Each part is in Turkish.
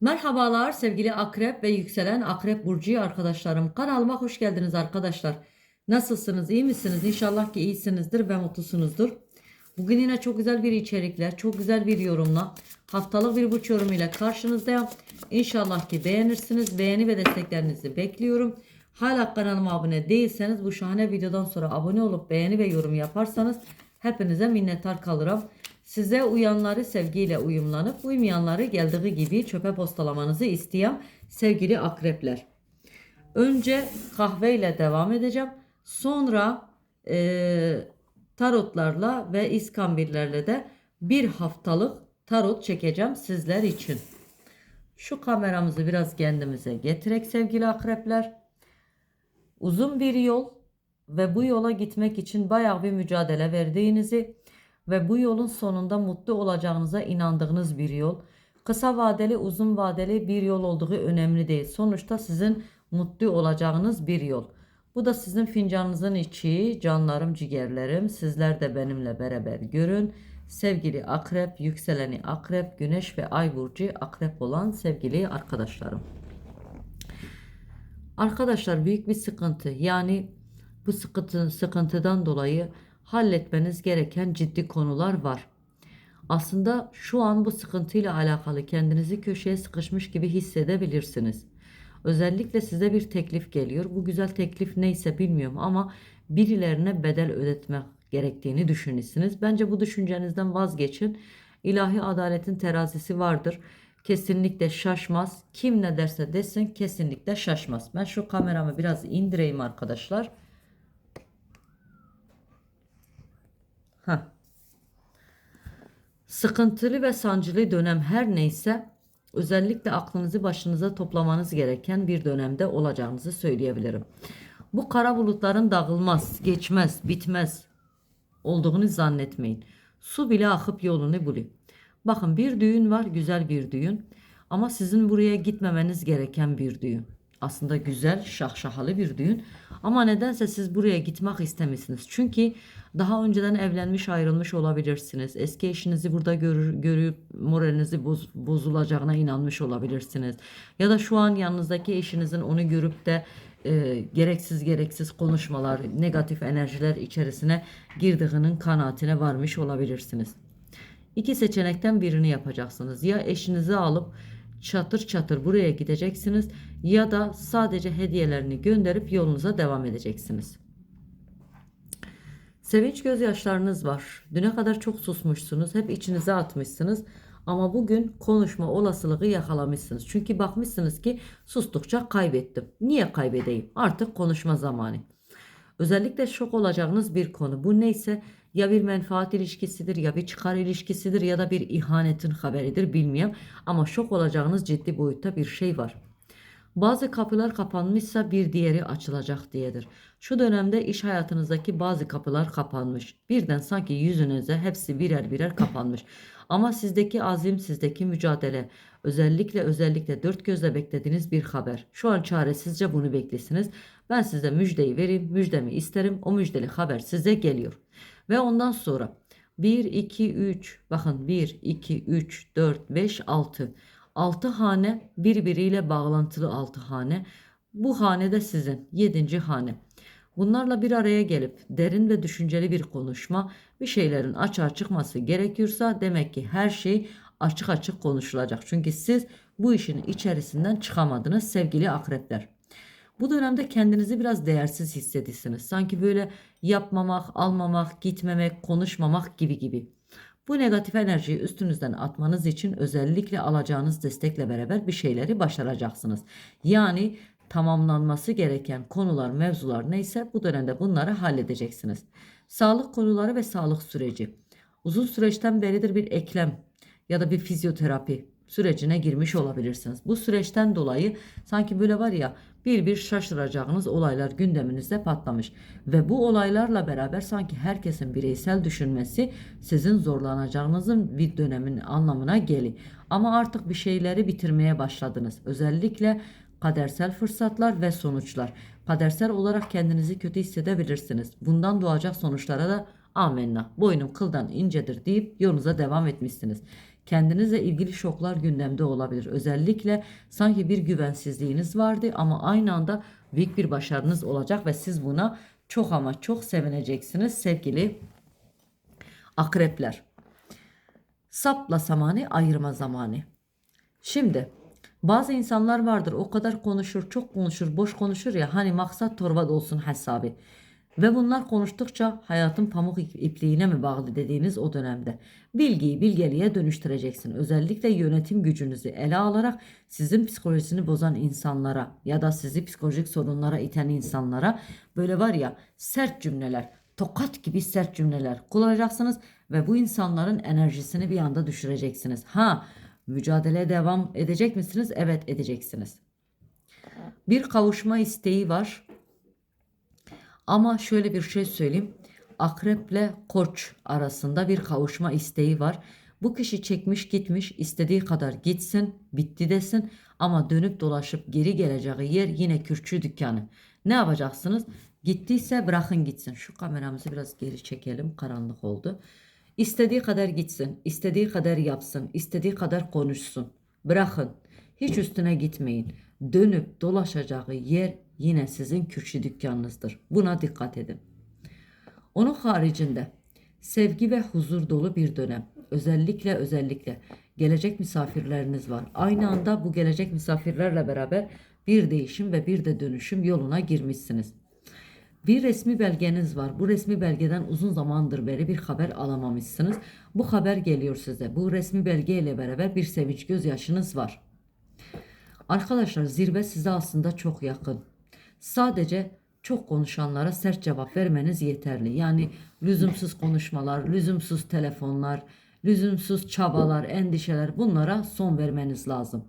Merhabalar sevgili akrep ve yükselen akrep burcu arkadaşlarım. Kanalıma hoş geldiniz arkadaşlar. Nasılsınız? iyi misiniz? İnşallah ki iyisinizdir ve mutlusunuzdur. Bugün yine çok güzel bir içerikler, çok güzel bir yorumla, haftalık bir burç yorumu ile karşınızdayım. İnşallah ki beğenirsiniz. Beğeni ve desteklerinizi bekliyorum. Hala kanalıma abone değilseniz bu şahane videodan sonra abone olup beğeni ve yorum yaparsanız hepinize minnettar kalırım. Size uyanları sevgiyle uyumlanıp uymayanları geldiği gibi çöpe postalamanızı isteyen sevgili akrepler. Önce kahveyle devam edeceğim. Sonra e, tarotlarla ve iskambirlerle de bir haftalık tarot çekeceğim sizler için. Şu kameramızı biraz kendimize getirek sevgili akrepler. Uzun bir yol ve bu yola gitmek için bayağı bir mücadele verdiğinizi ve bu yolun sonunda mutlu olacağınıza inandığınız bir yol. Kısa vadeli, uzun vadeli bir yol olduğu önemli değil. Sonuçta sizin mutlu olacağınız bir yol. Bu da sizin fincanınızın içi, canlarım, ciğerlerim. Sizler de benimle beraber görün. Sevgili akrep, yükseleni akrep, güneş ve ay burcu akrep olan sevgili arkadaşlarım. Arkadaşlar büyük bir sıkıntı. Yani bu sıkıntı, sıkıntıdan dolayı halletmeniz gereken ciddi konular var. Aslında şu an bu sıkıntıyla alakalı kendinizi köşeye sıkışmış gibi hissedebilirsiniz. Özellikle size bir teklif geliyor. Bu güzel teklif neyse bilmiyorum ama birilerine bedel ödetmek gerektiğini düşünürsünüz. Bence bu düşüncenizden vazgeçin. İlahi adaletin terazisi vardır. Kesinlikle şaşmaz. Kim ne derse desin kesinlikle şaşmaz. Ben şu kameramı biraz indireyim arkadaşlar. Heh. Sıkıntılı ve sancılı dönem her neyse özellikle aklınızı başınıza toplamanız gereken bir dönemde olacağınızı söyleyebilirim. Bu kara bulutların dağılmaz, geçmez, bitmez olduğunu zannetmeyin. Su bile akıp yolunu buluyor. Bakın bir düğün var, güzel bir düğün. Ama sizin buraya gitmemeniz gereken bir düğün. Aslında güzel, şahşahalı bir düğün. Ama nedense siz buraya gitmek istemişsiniz. Çünkü daha önceden evlenmiş ayrılmış olabilirsiniz. Eski eşinizi burada görür, görüp moralinizi boz, bozulacağına inanmış olabilirsiniz. Ya da şu an yanınızdaki eşinizin onu görüp de e, gereksiz gereksiz konuşmalar, negatif enerjiler içerisine girdiğinin kanaatine varmış olabilirsiniz. İki seçenekten birini yapacaksınız. Ya eşinizi alıp çatır çatır buraya gideceksiniz ya da sadece hediyelerini gönderip yolunuza devam edeceksiniz. Sevinç gözyaşlarınız var. Düne kadar çok susmuşsunuz. Hep içinize atmışsınız. Ama bugün konuşma olasılığı yakalamışsınız. Çünkü bakmışsınız ki sustukça kaybettim. Niye kaybedeyim? Artık konuşma zamanı. Özellikle şok olacağınız bir konu. Bu neyse ya bir menfaat ilişkisidir ya bir çıkar ilişkisidir ya da bir ihanetin haberidir bilmiyorum. Ama şok olacağınız ciddi boyutta bir şey var. Bazı kapılar kapanmışsa bir diğeri açılacak diyedir. Şu dönemde iş hayatınızdaki bazı kapılar kapanmış. Birden sanki yüzünüze hepsi birer birer kapanmış. Ama sizdeki azim, sizdeki mücadele, özellikle özellikle dört gözle beklediğiniz bir haber. Şu an çaresizce bunu beklesiniz. Ben size müjdeyi vereyim, müjdemi isterim. O müjdeli haber size geliyor. Ve ondan sonra 1, 2, 3, bakın 1, 2, 3, 4, 5, 6. 6 hane birbiriyle bağlantılı 6 hane. Bu hane de sizin 7. hane. Bunlarla bir araya gelip derin ve düşünceli bir konuşma, bir şeylerin açığa çıkması gerekiyorsa demek ki her şey açık açık konuşulacak. Çünkü siz bu işin içerisinden çıkamadınız sevgili akrepler. Bu dönemde kendinizi biraz değersiz hissedirsiniz. Sanki böyle yapmamak, almamak, gitmemek, konuşmamak gibi gibi. Bu negatif enerjiyi üstünüzden atmanız için özellikle alacağınız destekle beraber bir şeyleri başaracaksınız. Yani tamamlanması gereken konular, mevzular neyse bu dönemde bunları halledeceksiniz. Sağlık konuları ve sağlık süreci. Uzun süreçten beridir bir eklem ya da bir fizyoterapi sürecine girmiş olabilirsiniz. Bu süreçten dolayı sanki böyle var ya bir bir şaşıracağınız olaylar gündeminizde patlamış ve bu olaylarla beraber sanki herkesin bireysel düşünmesi sizin zorlanacağınızın bir dönemin anlamına geliyor. Ama artık bir şeyleri bitirmeye başladınız. Özellikle kadersel fırsatlar ve sonuçlar. Kadersel olarak kendinizi kötü hissedebilirsiniz. Bundan doğacak sonuçlara da amenna. Boynum kıldan incedir deyip yolunuza devam etmişsiniz. Kendinizle ilgili şoklar gündemde olabilir. Özellikle sanki bir güvensizliğiniz vardı ama aynı anda büyük bir başarınız olacak ve siz buna çok ama çok sevineceksiniz sevgili akrepler. Sapla zamanı ayırma zamanı. Şimdi bazı insanlar vardır o kadar konuşur çok konuşur boş konuşur ya hani maksat torba dolsun hesabı. Ve bunlar konuştukça hayatın pamuk ip- ipliğine mi bağlı dediğiniz o dönemde. Bilgiyi bilgeliğe dönüştüreceksin. Özellikle yönetim gücünüzü ele alarak sizin psikolojisini bozan insanlara ya da sizi psikolojik sorunlara iten insanlara böyle var ya sert cümleler, tokat gibi sert cümleler kullanacaksınız ve bu insanların enerjisini bir anda düşüreceksiniz. Ha, mücadeleye devam edecek misiniz? Evet, edeceksiniz. Bir kavuşma isteği var. Ama şöyle bir şey söyleyeyim. Akreple koç arasında bir kavuşma isteği var. Bu kişi çekmiş gitmiş istediği kadar gitsin bitti desin ama dönüp dolaşıp geri geleceği yer yine kürkçü dükkanı. Ne yapacaksınız? Gittiyse bırakın gitsin. Şu kameramızı biraz geri çekelim karanlık oldu. İstediği kadar gitsin, istediği kadar yapsın, istediği kadar konuşsun. Bırakın. Hiç üstüne gitmeyin. Dönüp dolaşacağı yer yine sizin kürşi dükkanınızdır. Buna dikkat edin. Onun haricinde sevgi ve huzur dolu bir dönem. Özellikle özellikle gelecek misafirleriniz var. Aynı anda bu gelecek misafirlerle beraber bir değişim ve bir de dönüşüm yoluna girmişsiniz. Bir resmi belgeniz var. Bu resmi belgeden uzun zamandır beri bir haber alamamışsınız. Bu haber geliyor size. Bu resmi belge ile beraber bir sevinç gözyaşınız var. Arkadaşlar zirve size aslında çok yakın. Sadece çok konuşanlara sert cevap vermeniz yeterli. Yani lüzumsuz konuşmalar, lüzumsuz telefonlar, lüzumsuz çabalar, endişeler bunlara son vermeniz lazım.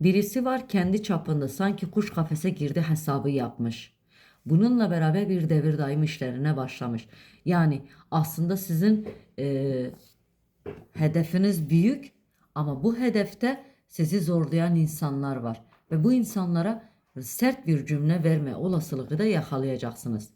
Birisi var kendi çapında sanki kuş kafese girdi hesabı yapmış. Bununla beraber bir devir daim işlerine başlamış. Yani aslında sizin eee, hedefiniz büyük ama bu hedefte sizi zorlayan insanlar var. Ve bu insanlara sert bir cümle verme olasılığı da yakalayacaksınız.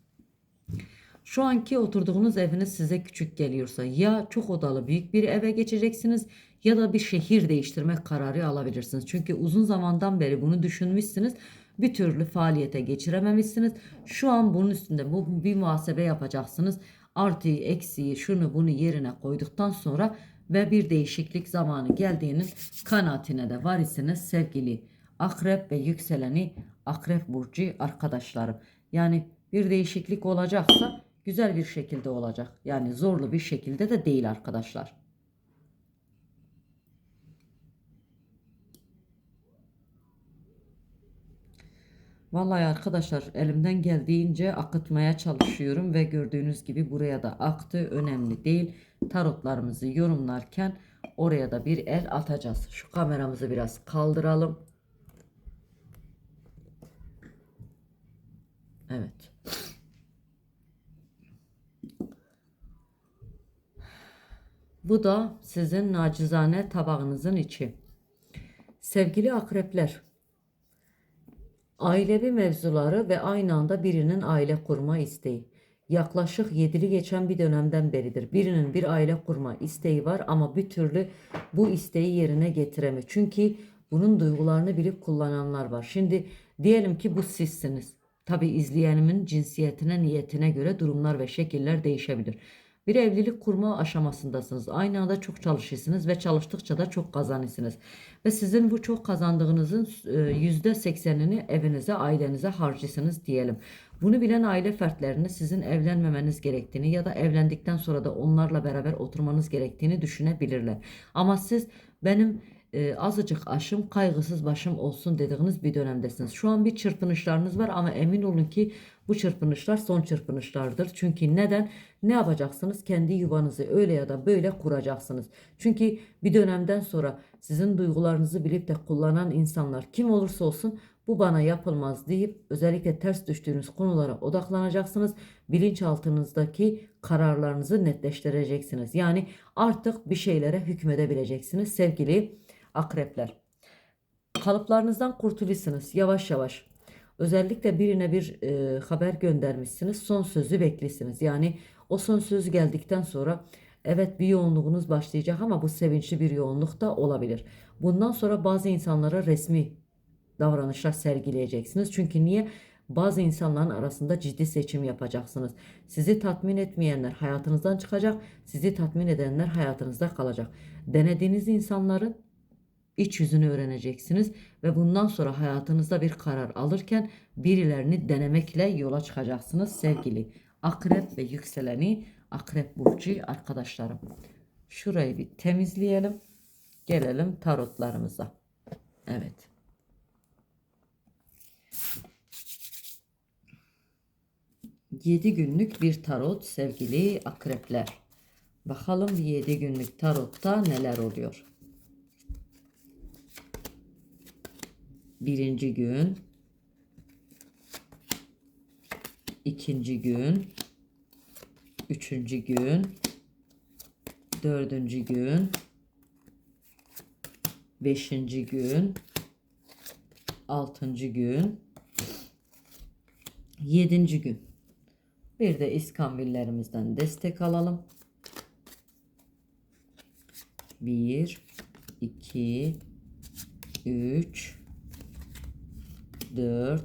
Şu anki oturduğunuz eviniz size küçük geliyorsa ya çok odalı büyük bir eve geçeceksiniz ya da bir şehir değiştirmek kararı alabilirsiniz. Çünkü uzun zamandan beri bunu düşünmüşsünüz. Bir türlü faaliyete geçirememişsiniz. Şu an bunun üstünde bu bir muhasebe yapacaksınız. Artıyı, eksiği, şunu bunu yerine koyduktan sonra ve bir değişiklik zamanı geldiğinin kanaatine de var isiniz sevgili akrep ve yükseleni akrep burcu arkadaşlarım. Yani bir değişiklik olacaksa güzel bir şekilde olacak. Yani zorlu bir şekilde de değil arkadaşlar. Vallahi arkadaşlar elimden geldiğince akıtmaya çalışıyorum ve gördüğünüz gibi buraya da aktı. Önemli değil. Tarotlarımızı yorumlarken oraya da bir el atacağız. Şu kameramızı biraz kaldıralım. Evet. Bu da sizin nacizane tabağınızın içi. Sevgili akrepler, ailevi mevzuları ve aynı anda birinin aile kurma isteği. Yaklaşık yedili geçen bir dönemden beridir. Birinin bir aile kurma isteği var ama bir türlü bu isteği yerine getiremiyor. Çünkü bunun duygularını bilip kullananlar var. Şimdi diyelim ki bu sizsiniz. Tabi izleyenimin cinsiyetine, niyetine göre durumlar ve şekiller değişebilir. Bir evlilik kurma aşamasındasınız. Aynı anda çok çalışırsınız ve çalıştıkça da çok kazanırsınız. Ve sizin bu çok kazandığınızın e, yüzde seksenini evinize, ailenize harcısınız diyelim. Bunu bilen aile fertlerini sizin evlenmemeniz gerektiğini ya da evlendikten sonra da onlarla beraber oturmanız gerektiğini düşünebilirler. Ama siz benim e, azıcık aşım kaygısız başım olsun dediğiniz bir dönemdesiniz. Şu an bir çırpınışlarınız var ama emin olun ki bu çırpınışlar son çırpınışlardır. Çünkü neden? Ne yapacaksınız? Kendi yuvanızı öyle ya da böyle kuracaksınız. Çünkü bir dönemden sonra sizin duygularınızı bilip de kullanan insanlar kim olursa olsun bu bana yapılmaz deyip özellikle ters düştüğünüz konulara odaklanacaksınız. Bilinçaltınızdaki kararlarınızı netleştireceksiniz. Yani artık bir şeylere hükmedebileceksiniz sevgili akrepler. Kalıplarınızdan kurtulursunuz yavaş yavaş. Özellikle birine bir e, haber göndermişsiniz. Son sözü beklisiniz. Yani o son söz geldikten sonra Evet bir yoğunluğunuz başlayacak ama bu sevinçli bir yoğunluk da olabilir. Bundan sonra bazı insanlara resmi davranışlar sergileyeceksiniz. Çünkü niye? Bazı insanların arasında ciddi seçim yapacaksınız. Sizi tatmin etmeyenler hayatınızdan çıkacak, sizi tatmin edenler hayatınızda kalacak. Denediğiniz insanların iç yüzünü öğreneceksiniz ve bundan sonra hayatınızda bir karar alırken birilerini denemekle yola çıkacaksınız sevgili akrep ve yükseleni akrep burcu arkadaşlarım. Şurayı bir temizleyelim. Gelelim tarotlarımıza. Evet. Yedi günlük bir tarot sevgili akrepler. Bakalım 7 günlük tarotta neler oluyor. Birinci gün, ikinci gün, üçüncü gün, dördüncü gün, beşinci gün, altıncı gün, yedinci gün. Bir de iskambillerimizden destek alalım. 1 2 3 4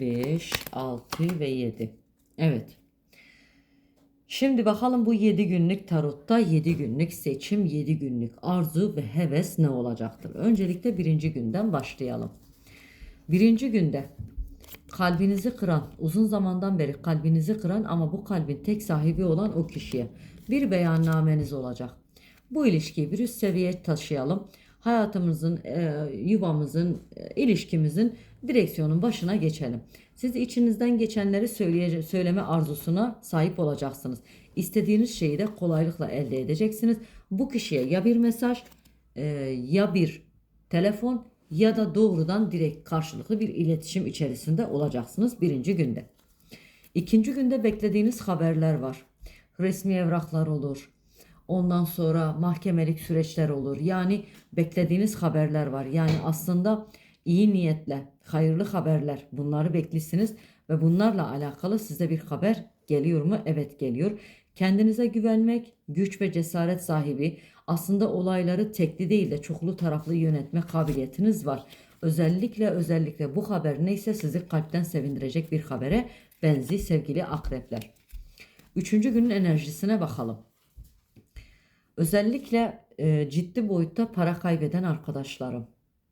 5 6 ve 7 Evet Şimdi bakalım bu 7 günlük tarotta 7 günlük seçim 7 günlük arzu ve heves ne olacaktır? Öncelikle birinci günden başlayalım. Birinci günde kalbinizi kıran, uzun zamandan beri kalbinizi kıran ama bu kalbin tek sahibi olan o kişiye bir beyannameniz olacak. Bu ilişkiyi bir üst seviyeye taşıyalım. Hayatımızın, e, yuvamızın, e, ilişkimizin direksiyonun başına geçelim. Siz içinizden geçenleri söyleme arzusuna sahip olacaksınız. İstediğiniz şeyi de kolaylıkla elde edeceksiniz. Bu kişiye ya bir mesaj e, ya bir telefon ya da doğrudan direkt karşılıklı bir iletişim içerisinde olacaksınız birinci günde. İkinci günde beklediğiniz haberler var. Resmi evraklar olur. Ondan sonra mahkemelik süreçler olur. Yani beklediğiniz haberler var. Yani aslında iyi niyetle, hayırlı haberler bunları beklisiniz ve bunlarla alakalı size bir haber geliyor mu? Evet geliyor. Kendinize güvenmek, güç ve cesaret sahibi, aslında olayları tekli değil de çoklu taraflı yönetme kabiliyetiniz var. Özellikle özellikle bu haber neyse sizi kalpten sevindirecek bir habere benzi sevgili akrepler. Üçüncü günün enerjisine bakalım. Özellikle e, ciddi boyutta para kaybeden arkadaşlarım.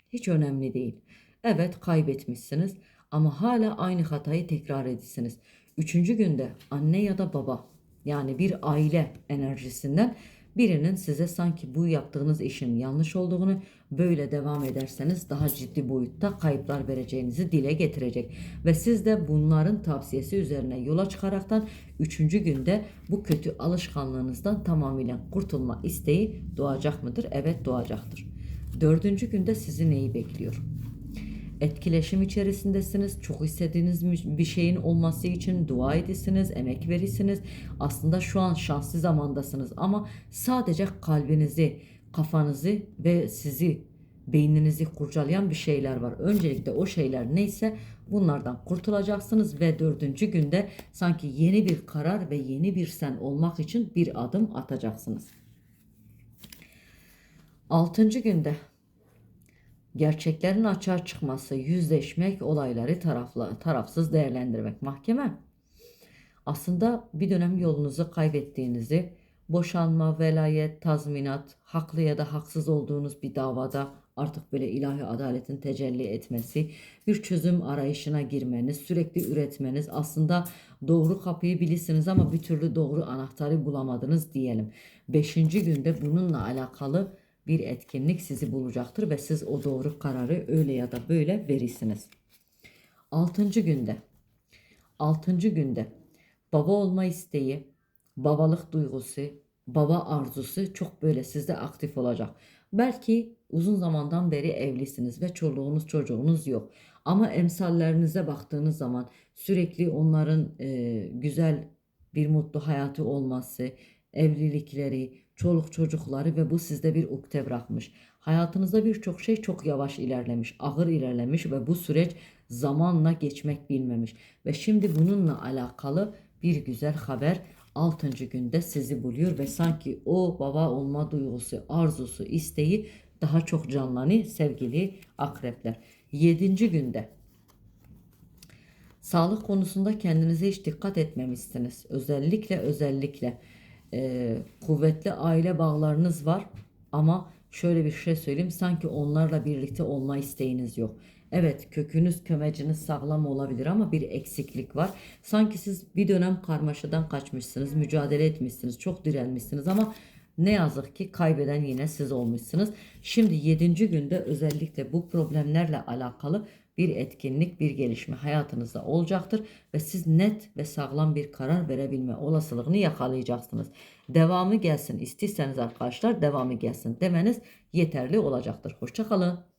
Hiç önemli değil. Evet kaybetmişsiniz ama hala aynı hatayı tekrar edisiniz. Üçüncü günde anne ya da baba yani bir aile enerjisinden birinin size sanki bu yaptığınız işin yanlış olduğunu böyle devam ederseniz daha ciddi boyutta kayıplar vereceğinizi dile getirecek. Ve siz de bunların tavsiyesi üzerine yola çıkaraktan 3. günde bu kötü alışkanlığınızdan tamamıyla kurtulma isteği doğacak mıdır? Evet doğacaktır. Dördüncü günde sizi neyi bekliyor? Etkileşim içerisindesiniz. Çok istediğiniz bir şeyin olması için dua edesiniz, emek verisiniz. Aslında şu an şanslı zamandasınız ama sadece kalbinizi, kafanızı ve sizi beyninizi kurcalayan bir şeyler var. Öncelikle o şeyler neyse bunlardan kurtulacaksınız ve dördüncü günde sanki yeni bir karar ve yeni bir sen olmak için bir adım atacaksınız. Altıncı günde gerçeklerin açığa çıkması, yüzleşmek, olayları taraflı, tarafsız değerlendirmek. Mahkeme aslında bir dönem yolunuzu kaybettiğinizi, boşanma, velayet, tazminat, haklı ya da haksız olduğunuz bir davada artık böyle ilahi adaletin tecelli etmesi, bir çözüm arayışına girmeniz, sürekli üretmeniz, aslında doğru kapıyı bilirsiniz ama bir türlü doğru anahtarı bulamadınız diyelim. Beşinci günde bununla alakalı bir etkinlik sizi bulacaktır ve siz o doğru kararı öyle ya da böyle verirsiniz. Altıncı günde, altıncı günde baba olma isteği, babalık duygusu, baba arzusu çok böyle sizde aktif olacak. Belki uzun zamandan beri evlisiniz ve çoluğunuz çocuğunuz yok. Ama emsallerinize baktığınız zaman sürekli onların e, güzel bir mutlu hayatı olması, evlilikleri, çoluk çocukları ve bu sizde bir ukde bırakmış. Hayatınızda birçok şey çok yavaş ilerlemiş, ağır ilerlemiş ve bu süreç zamanla geçmek bilmemiş. Ve şimdi bununla alakalı bir güzel haber 6. günde sizi buluyor ve sanki o baba olma duygusu, arzusu, isteği daha çok canlanıyor sevgili akrepler. 7. günde Sağlık konusunda kendinize hiç dikkat etmemişsiniz. Özellikle özellikle e, kuvvetli aile bağlarınız var ama şöyle bir şey söyleyeyim sanki onlarla birlikte olma isteğiniz yok. Evet kökünüz kömeciniz sağlam olabilir ama bir eksiklik var. Sanki siz bir dönem karmaşadan kaçmışsınız, mücadele etmişsiniz, çok direnmişsiniz ama ne yazık ki kaybeden yine siz olmuşsunuz. Şimdi 7. günde özellikle bu problemlerle alakalı bir etkinlik, bir gelişme hayatınızda olacaktır ve siz net ve sağlam bir karar verebilme olasılığını yakalayacaksınız. Devamı gelsin istiyorsanız arkadaşlar devamı gelsin demeniz yeterli olacaktır. Hoşçakalın.